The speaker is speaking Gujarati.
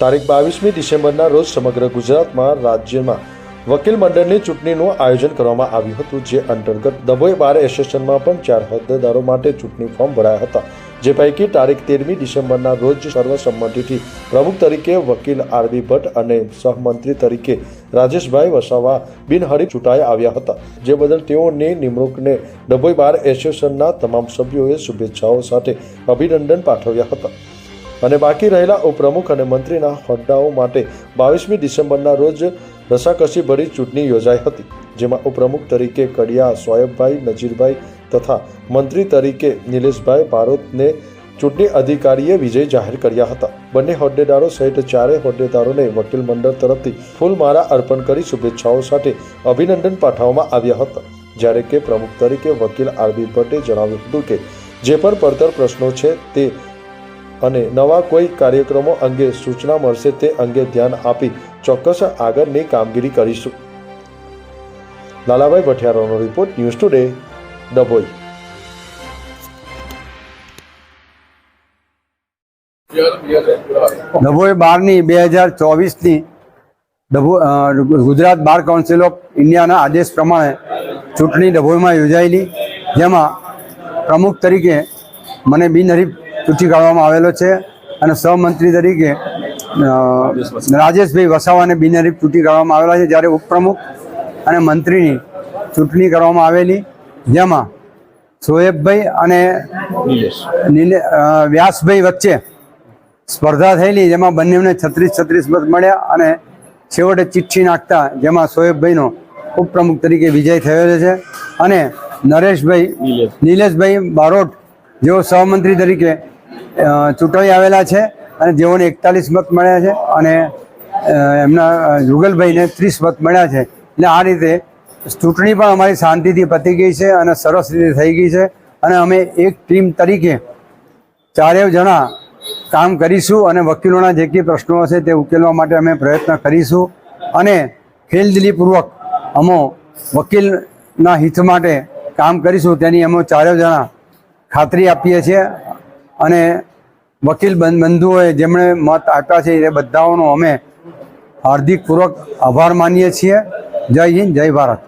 તારીખ બાવીસમી ડિસેમ્બરના રોજ સમગ્ર ગુજરાતમાં રાજ્યમાં વકીલ મંડળની ચૂંટણીનું આયોજન કરવામાં આવ્યું હતું, જે અંતર્ગત ડભોઈ બાર એસોસિએશનમાં પણ ચાર હોદ્દેદારો માટે ચૂંટણી ફોર્મ ભરાયા હતા. જે પૈકી તારીખ તેરમી ડિસેમ્બરના રોજ સર્વસંમતિથી પ્રમુખ તરીકે વકીલ આરબી ભટ્ટ અને સહમંત્રી તરીકે રાજેશભાઈ વસાવા બિનહરીફ ચૂંટાઈ આવ્યા હતા. જે બદલ તેઓની નિમણૂકને ડભોઈ બાર એસોસિએશનના તમામ સભ્યોએ શુભેચ્છાઓ સાથે અભિનંદન પાઠવ્યા હતા. અને બાકી રહેલા ઉપપ્રમુખ અને મંત્રીના હોદ્દાઓ માટે બાવીસમી ડિસેમ્બરના રોજ રસાકસી ભરી ચૂંટણી યોજાઈ હતી, જેમાં ઉપપ્રમુખ તરીકે કડિયા સોયબભાઈ નજીરભાઈ તથા મંત્રી તરીકે નિલેશભાઈ પારોતને ચૂંટણી અધિકારીએ વિજય જાહેર કર્યા હતા. બંને હોદ્દેદારો સહિત ચારેય હોદ્દેદારોને વકીલ મંડળ તરફથી ફૂલમાળા અર્પણ કરી શુભેચ્છાઓ સાથે અભિનંદન પાઠવવામાં આવ્યા હતા. જ્યારે કે પ્રમુખ તરીકે વકીલ આરબી ભટ્ટે જણાવ્યું હતું કે, જે પણ પડતર પ્રશ્નો છે તે અને નવા કોઈ કાર્યક્રમો અંગે સૂચના મળશે તે અંગે ધ્યાન આપી ચોક્કસ આગળની કામગીરી કરીશું. Lalabhai ભઠિયારોનો report news today, Dabhoi. Dabhoi બારની બે હજાર ચોવીસની ડભો ગુજરાત બાર કાઉન્સિલ ઓફ ઇન્ડિયાના આદેશ પ્રમાણે ચૂંટણી ડભોઈમાં યોજાયેલી. જેમાં પ્રમુખ તરીકે મને બિનહરીફ ચૂંટી કાઢવામાં આવેલો છે અને સહમંત્રી તરીકે રાજેશભાઈ વસાવાને બિનહરીફ ચૂંટી કાઢવામાં આવેલા છે જ્યારે ઉપપ્રમુખ અને મંત્રીની ચૂંટણી કરવામાં આવેલી જેમાં સોએબભાઈ અને વ્યાસભાઈ વચ્ચે સ્પર્ધા થયેલી જેમાં બંનેને છત્રીસ છત્રીસ મત મળ્યા અને છેવટે ચિઠ્ઠી નાખતા જેમાં સોએબભાઈનો ઉપપ્રમુખ તરીકે વિજય થયેલો છે અને નરેશભાઈ નિલેશભાઈ બારોટ જેઓ સહમંત્રી તરીકે અ, ચૂંટાઈ આવેલા છે અને જેઓને એકતાલીસ મત મળ્યા છે અને એમના જુગલભાઈને ત્રીસ મત મળ્યા છે. એટલે આ રીતે ચૂંટણી પણ અમારી શાંતિથી પતી ગઈ છે અને સરસ રીતે થઈ ગઈ છે અને અમે એક ટીમ તરીકે ચારેય જણા કામ કરીશું અને વકીલોના જે કંઈ પ્રશ્નો હશે તે ઉકેલવા માટે અમે પ્રયત્ન કરીશું અને ખેલદિલીપૂર્વક અમો વકીલના હિત માટે કામ કરીશું તેની અમે ચારેય જણા ખાતરી આપીએ છીએ અને વકીલ બંધુઓએ જેમણે મત આપ્યા છે એ બધાઓનો અમે હાર્દિકપૂર્વક આભાર માનીએ છીએ. જય હિન્દ, જય ભારત.